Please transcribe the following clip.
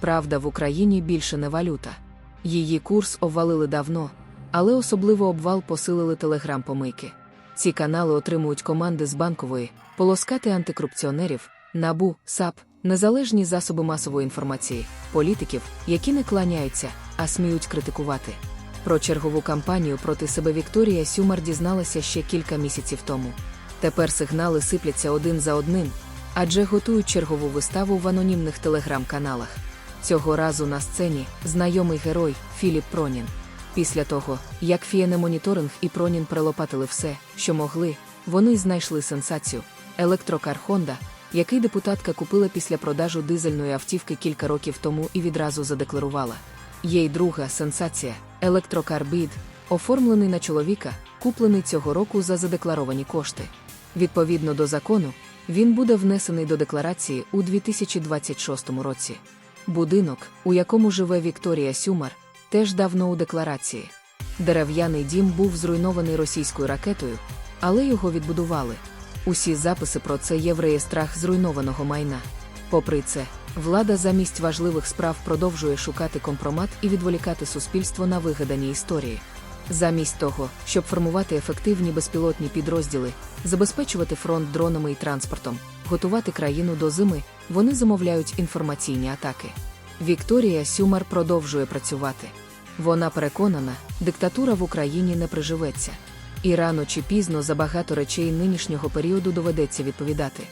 Правда, в Україні більше не валюта. Її курс обвалили давно, але особливо обвал посилили телеграм-помийки. Ці канали отримують команди з банкової, полоскати антикорупціонерів, набу, САП, незалежні засоби масової інформації, політиків, які не кланяються, а сміють критикувати. Про чергову кампанію проти себе Вікторія Сюмар дізналася ще кілька місяців тому. Тепер сигнали сипляться один за одним, адже готують чергову виставу в анонімних телеграм-каналах. Цього разу на сцені знайомий герой Філіп Пронін. Після того, як Фієне-моніторинг і Пронін прилопатили все, що могли, вони знайшли сенсацію електрокар Honda, який депутатка купила після продажу дизельної автівки кілька років тому і відразу задекларувала. Є й друга сенсація електрокар Бід, оформлений на чоловіка, куплений цього року за задекларовані кошти. Відповідно до закону, він буде внесений до декларації у 2026 році. Будинок, у якому живе Вікторія Сюмар, теж давно у декларації. Дерев'яний дім був зруйнований російською ракетою, але його відбудували. Усі записи про це є в реєстрах зруйнованого майна. Попри це, влада замість важливих справ продовжує шукати компромат і відволікати суспільство на вигадані історії. Замість того, щоб формувати ефективні безпілотні підрозділи, забезпечувати фронт дронами і транспортом, готувати країну до зими, вони замовляють інформаційні атаки. Вікторія Сюмар продовжує працювати. Вона переконана, диктатура в Україні не приживеться. І рано чи пізно за багато речей нинішнього періоду доведеться відповідати.